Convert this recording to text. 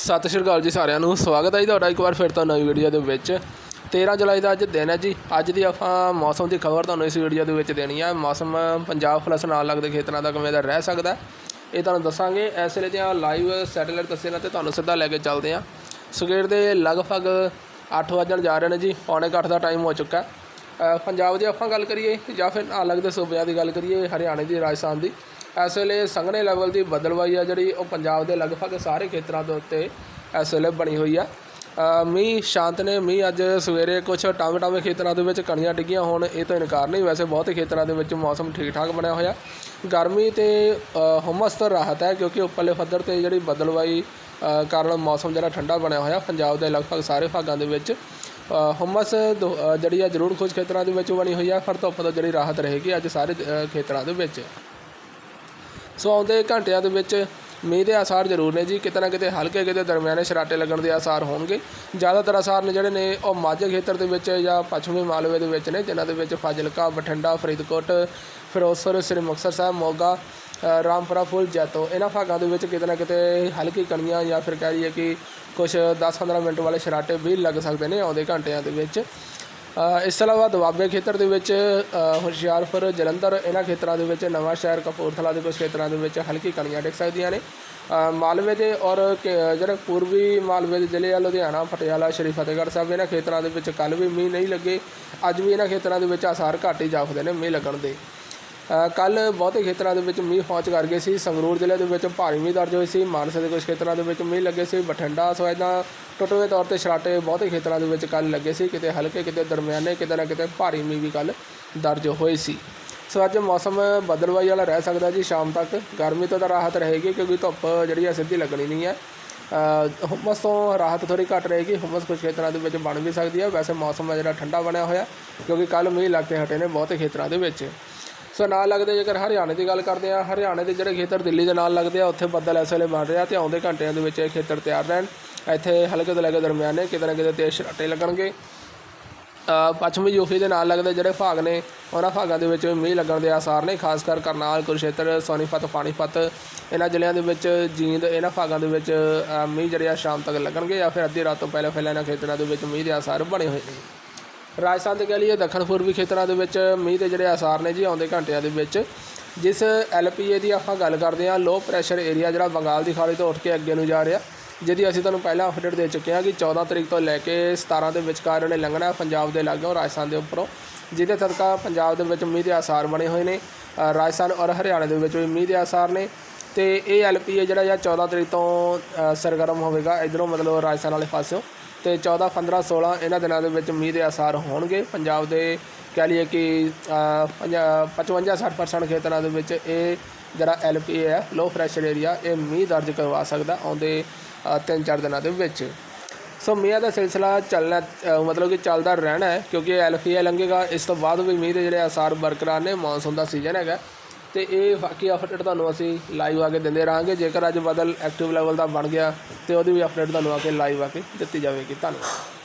ਸਤਿ ਸ਼੍ਰੀ ਅਕਾਲ ਜੀ ਸਾਰਿਆਂ ਨੂੰ। ਸਵਾਗਤ ਹੈ ਜੀ ਤੁਹਾਡਾ ਇੱਕ ਵਾਰ ਫਿਰ ਤੋਂ ਨਵੀਂ ਵੀਡੀਓ ਦੇ ਵਿੱਚ। 13 ਜੁਲਾਈ ਦਾ ਅੱਜ ਦਿਨ ਹੈ ਜੀ। ਅੱਜ ਦੀ ਆਪਾਂ ਮੌਸਮ ਦੀ ਖਬਰ ਤੁਹਾਨੂੰ ਇਸ ਵੀਡੀਓ ਦੇ ਵਿੱਚ ਦੇਣੀ ਹੈ ਮੌਸਮ ਪੰਜਾਬ ਪਲਸ ਨਾਲ ਲੱਗਦੇ ਖੇਤਰਾਂ ਦਾ ਕਿਵੇਂ ਦਾ ਰਹਿ ਸਕਦਾ ਇਹ ਤੁਹਾਨੂੰ ਦੱਸਾਂਗੇ। ਇਸ ਵੇਲੇ ਦੀਆਂ ਲਾਈਵ ਸੈਟੇਲਾਈਟ ਤਸਵੀਰਾਂ ਤੇ ਤੁਹਾਨੂੰ ਸਿੱਧਾ ਲੈ ਕੇ ਚੱਲਦੇ ਹਾਂ। ਸਵੇਰ ਦੇ ਲਗਭਗ 8 ਵਜਣ ਜਾ ਰਹੇ ਨੇ ਜੀ। ਪੌਣੇ ਕੁ ਅੱਠ ਦਾ ਟਾਈਮ ਹੋ ਚੁੱਕਾ ਪੰਜਾਬ ਦੀ ਆਪਾਂ ਗੱਲ ਕਰੀਏ ਜਾਂ ਫਿਰ ਨਾਲ ਲੱਗਦੇ ਸੂਬਿਆਂ ਦੀ ਗੱਲ ਕਰੀਏ, ਹਰਿਆਣੇ ਦੀ, ਰਾਜਸਥਾਨ ਦੀ। ਇਸ ਵੇਲੇ ਸੰਘਣੇ ਲੈਵਲ ਦੀ ਬਦਲਵਾਈ ਆ ਜਿਹੜੀ ਉਹ ਪੰਜਾਬ ਦੇ ਲਗਭਗ ਸਾਰੇ ਖੇਤਰਾਂ ਦੇ ਉੱਤੇ ਇਸ ਵੇਲੇ ਬਣੀ ਹੋਈ ਆ। ਅ, ਮੀਂਹ ਸ਼ਾਂਤ ਨੇ ਮੀਂਹ ਅੱਜ ਸਵੇਰੇ ਕੁਝ ਟਾਵੇਂ ਟਾਵੇਂ ਖੇਤਰਾਂ ਦੇ ਵਿੱਚ ਕਣੀਆਂ ਡਿੱਗੀਆਂ ਹੋਣ ਇਹ ਤਾਂ ਇਨਕਾਰ ਨਹੀਂ। ਵੈਸੇ ਬਹੁਤੇ ਖੇਤਰਾਂ ਦੇ ਵਿੱਚ ਮੌਸਮ ਠੀਕ ਠਾਕ ਬਣਿਆ ਹੋਇਆ। ਗਰਮੀ ਤੇ ਅ, ਹੁਮਸ ਤੋਂ ਰਾਹਤ ਹੈ ਕਿਉਂਕਿ ਉੱਪਰਲੇ ਪੱਧਰ ਤੇ ਜਿਹੜੀ ਬਦਲਵਾਈ ਕਾਰਨ ਮੌਸਮ ਜਿਹੜਾ ਠੰਡਾ ਬਣਿਆ ਹੋਇਆ ਪੰਜਾਬ ਦੇ ਲਗਭਗ ਸਾਰੇ ਭਾਗਾਂ ਦੇ ਵਿੱਚ। ਅ, ਦੋ- ਜਿਹੜੀ ਆ ਜ਼ਰੂਰ ਕੁਝ ਖੇਤਰਾਂ ਦੇ ਵਿੱਚ ਬਣੀ ਹੋਈ ਆ। ਪਰ ਧੁੱਪ ਤੋਂ ਜਿਹੜੀ ਰਾਹਤ ਰਹੇਗੀ ਅੱਜ ਸਾਰੇ ਖੇਤਰਾਂ ਦੇ ਵਿੱਚ। ਸੋ ਆਉਂਦੇ ਘੰਟਿਆਂ ਦੇ ਵਿੱਚ ਮੀਂਹ ਦੇ ਆਸਾਰ ਜ਼ਰੂਰ ਨੇ ਜੀ। ਕਿਤੇ ਨਾ ਕਿਤੇ ਹਲਕੇ ਕਿਤੇ ਦਰਮਿਆਨੇ ਸ਼ਰਾਟੇ ਲੱਗਣ ਦੇ ਆਸਾਰ ਹੋਣਗੇ। ਜ਼ਿਆਦਾਤਰ ਆਸਾਰ ਨੇ ਜਿਹੜੇ ਨੇ ਉਹ ਮਾਝੇ ਖੇਤਰ ਦੇ ਵਿੱਚ ਜਾਂ ਪੱਛਮੀ ਮਾਲਵੇ ਦੇ ਵਿੱਚ ਨੇ, ਜਿਨ੍ਹਾਂ ਦੇ ਵਿੱਚ ਫਾਜ਼ਿਲਕਾ, ਬਠਿੰਡਾ, ਫਰੀਦਕੋਟ, ਫਿਰੋਜ਼ਪੁਰ, ਸ੍ਰੀ ਮੁਕਤਸਰ ਸਾਹਿਬ, ਮੋਗਾ ਰਾਮਪੁਰਾ, ਫੁੱਲ ਜੈਤੋ। ਇਹਨਾਂ ਭਾਗਾਂ ਦੇ ਵਿੱਚ ਕਿਤੇ ਨਾ ਕਿਤੇ ਹਲਕੀ ਕਣੀਆਂ ਜਾਂ ਫਿਰ ਕਹਿ ਲਈਏ ਕਿ ਕੁਝ 10-15 ਮਿੰਟ ਵਾਲੇ ਸ਼ਰਾਟੇ ਵੀ ਲੱਗ ਸਕਦੇ ਨੇ ਆਉਂਦੇ ਘੰਟਿਆਂ ਦੇ ਵਿੱਚ। ਇਸ ਤੋਂ ਇਲਾਵਾ ਦੁਆਬੇ ਖੇਤਰ ਦੇ ਵਿੱਚ ਹੁਸ਼ਿਆਰਪੁਰ, ਜਲੰਧਰ, ਇਹਨਾਂ ਖੇਤਰਾਂ ਦੇ ਵਿੱਚ ਨਵਾਂ ਸ਼ਹਿਰ, ਕਪੂਰਥਲਾ ਦੇ ਕੁਝ ਖੇਤਰਾਂ ਦੇ ਵਿੱਚ ਹਲਕੀ ਕਣੀਆਂ ਡਿੱਗ ਸਕਦੀਆਂ ਨੇ। ਮਾਲਵੇ ਦੇ ਔਰ ਜਿਹੜੇ ਪੂਰਬੀ ਮਾਲਵੇ ਦੇ ਜ਼ਿਲ੍ਹੇ ਆ, ਲੁਧਿਆਣਾ, ਪਟਿਆਲਾ, ਸ਼੍ਰੀ ਫਤਿਹਗੜ੍ਹ ਸਾਹਿਬ, ਇਹਨਾਂ ਖੇਤਰਾਂ ਦੇ ਵਿੱਚ ਕੱਲ ਵੀ ਮੀਂਹ ਨਹੀਂ ਲੱਗੇ। ਅੱਜ ਵੀ ਇਹਨਾਂ ਖੇਤਰਾਂ ਦੇ ਵਿੱਚ ਆਸਾਰ ਘੱਟ ਹੀ ਜਾਪਦੇ ਨੇ ਮੀਂਹ ਲੱਗਣ ਦੇ। ਕੱਲ ਬਹੁਤੇ ਖੇਤਰਾਂ ਦੇ ਵਿੱਚ ਮੀਂਹ ਪਹੁੰਚ ਕਰ ਗਏ ਸੀ। ਸੰਗਰੂਰ ਜ਼ਿਲ੍ਹੇ ਦੇ ਵਿੱਚ ਭਾਰੀ ਮੀਂਹ ਦਰਜ ਹੋਈ ਸੀ। ਮਾਨਸਾ ਦੇ ਕੁਝ ਖੇਤਰਾਂ ਦੇ ਵਿੱਚ ਮੀਂਹ ਲੱਗੇ ਸੀ। ਬਠਿੰਡਾ, ਸੋ ਟੁੱਟਵੇਂ ਤੌਰ ਤੇ ਛਰਾਟੇ ਬਹੁਤੇ ਖੇਤਰਾਂ ਦੇ ਵਿੱਚ ਕੱਲ ਲੱਗੇ ਸੀ ਕਿਤੇ ਹਲਕੇ ਕਿਤੇ ਦਰਮਿਆਨੇ ਕਿਤੇ ਨਾ ਕਿਤੇ ਭਾਰੀ ਮੀਂਹ ਵੀ ਕੱਲ ਦਰਜ ਹੋਏ ਸੀ। ਸੋ ਅੱਜ ਮੌਸਮ ਬਦਲਵਾਈ ਵਾਲਾ ਰਹਿ ਸਕਦਾ ਜੀ ਸ਼ਾਮ ਤੱਕ। ਗਰਮੀ ਤੋਂ ਤਾਂ ਰਾਹਤ ਰਹੇਗੀ ਕਿਉਂਕਿ ਧੁੱਪ ਜਿਹੜੀ ਆ ਸਿੱਧੀ ਲੱਗਣੀ ਨਹੀਂ ਹੈ। ਅ, ਹੁਮਸ ਤੋਂ ਰਾਹਤ ਥੋੜੀ ਘੱਟ ਰਹੇਗੀ ਹੁਮਸ ਕੁਝ ਖੇਤਰਾਂ ਦੇ ਵਿੱਚ ਬਣ ਵੀ ਸਕਦੀ ਹੈ ਵੈਸੇ ਮੌਸਮ ਹੈ ਜਿਹੜਾ ਠੰਡਾ ਬਣਿਆ ਹੋਇਆ ਕਿਉਂਕਿ ਕੱਲ ਮੀਂਹ ਲੱਗ ਕੇ ਹਟੇ ਨੇ ਬਹੁਤੇ ਖੇਤਰਾਂ ਦੇ ਵਿੱਚ। ਸੋ ਨਾਲ ਲੱਗਦੇ ਜੇਕਰ ਹਰਿਆਣੇ ਦੀ ਗੱਲ ਕਰਦੇ ਆ ਹਰਿਆਣੇ ਦੇ ਜਿਹੜੇ ਖੇਤਰ ਦਿੱਲੀ ਦੇ ਨਾਲ ਲੱਗਦੇ ਆ ਉੱਥੇ ਬੱਦਲ ਇਸ ਵੇਲੇ ਬਣ ਰਿਹਾ ਤੇ ਆਉਂਦੇ ਘੰਟਿਆਂ ਦੇ ਵਿੱਚ ਇਹ ਖੇਤਰ ਤਿਆਰ ਰਹਿਣ। ਇੱਥੇ ਹਲਕੇ ਤੋਂ ਲੈ ਕੇ ਦਰਮਿਆਨੇ ਕਿਤੇ ਨਾ ਕਿਤੇ ਤੇਜ਼ ਛਰਾਟੇ ਲੱਗਣਗੇ। ਅ, ਪੱਛਮੀ ਯੂਪੀ ਦੇ ਨਾਲ ਲੱਗਦੇ ਜਿਹੜੇ ਭਾਗ ਨੇ ਉਹਨਾਂ ਭਾਗਾਂ ਦੇ ਵਿੱਚ ਮੀਂਹ ਲੱਗਣ ਦੇ ਆਸਾਰ ਨੇ ਖਾਸ ਕਰ ਕਰਨਾਲ ਕੁਰਸ਼ੇਤਰ ਸੋਨੀਪਤ ਪਾਣੀਪਤ। ਇਹਨਾਂ ਜ਼ਿਲ੍ਹਿਆਂ ਦੇ ਵਿੱਚ ਜੀਂਦ ਇਹਨਾਂ ਭਾਗਾਂ ਦੇ ਵਿੱਚ ਮੀਂਹ ਜਿਹੜੇ ਆ ਸ਼ਾਮ ਤੱਕ ਲੱਗਣਗੇ ਜਾਂ ਫਿਰ ਅੱਧੀ ਰਾਤ ਤੋਂ ਪਹਿਲਾਂ ਪਹਿਲਾਂ ਇਹਨਾਂ ਖੇਤਰਾਂ ਦੇ ਵਿੱਚ ਮੀਂਹ ਦੇ ਆਸਾਰ ਬਣੇ ਹੋਏ ਨੇ। ਰਾਜਸਥਾਨ ਦੇ ਕਹਿ ਲਈਏ ਦੱਖਣ ਪੂਰਬੀ ਖੇਤਰਾਂ ਦੇ ਵਿੱਚ ਮੀਂਹ ਦੇ ਜਿਹੜੇ ਆਸਾਰ ਨੇ ਜੀ ਆਉਂਦੇ ਘੰਟਿਆਂ ਦੇ ਵਿੱਚ ਜਿਸ ਐਲਪੀਏ ਦੀ ਆਪਾਂ ਗੱਲ ਕਰਦੇ ਹਾਂ ਲੋ ਪ੍ਰੈਸ਼ਰ ਏਰੀਆ ਜਿਹੜਾ ਬੰਗਾਲ ਦੀ ਖਾੜੀ ਤੋਂ ਉੱਠ ਕੇ ਅੱਗੇ ਨੂੰ ਜਾ ਰਿਹਾ। ਜਿਹਦੀ ਅਸੀਂ ਤੁਹਾਨੂੰ ਪਹਿਲਾਂ ਅਪਡੇਟ ਦੇ ਚੁੱਕੇ ਹਾਂ ਕਿ 14 ਤਰੀਕ ਤੋਂ ਲੈ ਕੇ 17 ਦੇ ਵਿਚਕਾਰ ਇਹਨੇ ਲੰਘਣਾ ਪੰਜਾਬ ਦੇ ਲਾਗੋਂ ਰਾਜਸਥਾਨ ਦੇ ਉੱਪਰੋਂ ਜਿਹਦੇ ਸਦਕਾ ਪੰਜਾਬ ਦੇ ਵਿੱਚ ਮੀਂਹ ਦੇ ਆਸਾਰ ਬਣੇ ਹੋਏ ਨੇ ਰਾਜਸਥਾਨ ਔਰ ਹਰਿਆਣਾ ਦੇ ਵਿੱਚ ਵੀ ਮੀਂਹ ਦੇ ਆਸਾਰ ਨੇ ਤੇ ਇਹ ਐਲਪੀਏ ਜਿਹੜਾ ਜਾਂ 14 ਤਰੀਕ ਤੋਂ ਸਰਗਰਮ ਹੋਵੇਗਾ ਇਧਰੋਂ ਮਤਲਬ ਰਾਜਸਥਾਨ ਵਾਲੇ ਪਾਸਿਓਂ ਤੇ 14 15 16 ਇਹਨਾਂ ਦਿਨਾਂ ਦੇ ਵਿੱਚ ਮੀਂਹ ਦੇ ਆਸਾਰ ਹੋਣਗੇ। ਪੰਜਾਬ ਦੇ ਕਹਿ ਲਈਏ ਕਿ ਅ, ਪੰਜਾ- 55 60% ਖੇਤਰਾਂ ਦੇ ਵਿੱਚ ਇਹ ਜਿਹੜਾ ਐਲਪੀਏ ਹੈ ਲੋ ਪ੍ਰੈਸ਼ਰ ਏਰੀਆ ਇਹ ਮੀਂਹ ਦਰਜ ਕਰਵਾ ਸਕਦਾ ਆਉਂਦੇ ਤਿੰਨ ਚਾਰ ਦਿਨਾਂ ਦੇ ਵਿੱਚ। ਸੋ ਮੀਂਹ ਦਾ ਸਿਲਸਿਲਾ ਚੱਲਣਾ ਮਤਲਬ ਕਿ ਚੱਲਦਾ ਰਹਿਣਾ ਹੈ, ਕਿਉਂਕਿ ਐਲਪੀਏ ਲੰਘੇਗਾ। ਇਸ ਤੋਂ ਬਾਅਦ ਵੀ ਮੀਂਹ ਦੇ ਜਿਹੜੇ ਆਸਾਰ ਬਰਕਰਾਰ ਨੇ ਮੌਨਸੂਨ ਦਾ ਸੀਜ਼ਨ ਹੈਗਾ। ਤੇ ਇਹ ਬਾਕੀ ਅਪਡੇਟ ਤੁਹਾਨੂੰ ਅਸੀਂ ਲਾਈਵ ਆ ਕੇ ਦਿੰਦੇ ਰਹਾਂਗੇ। ਜੇਕਰ ਅੱਜ ਬਦਲ ਐਕਟਿਵ ਲੈਵਲ ਦਾ ਬਣ ਗਿਆ, ਤੇ ਉਹਦੀ ਵੀ ਅਪਡੇਟ ਤੁਹਾਨੂੰ ਆ ਕੇ ਲਾਈਵ ਆ ਕੇ ਦਿੱਤੀ ਜਾਵੇਗੀ। ਧੰਨਵਾਦ।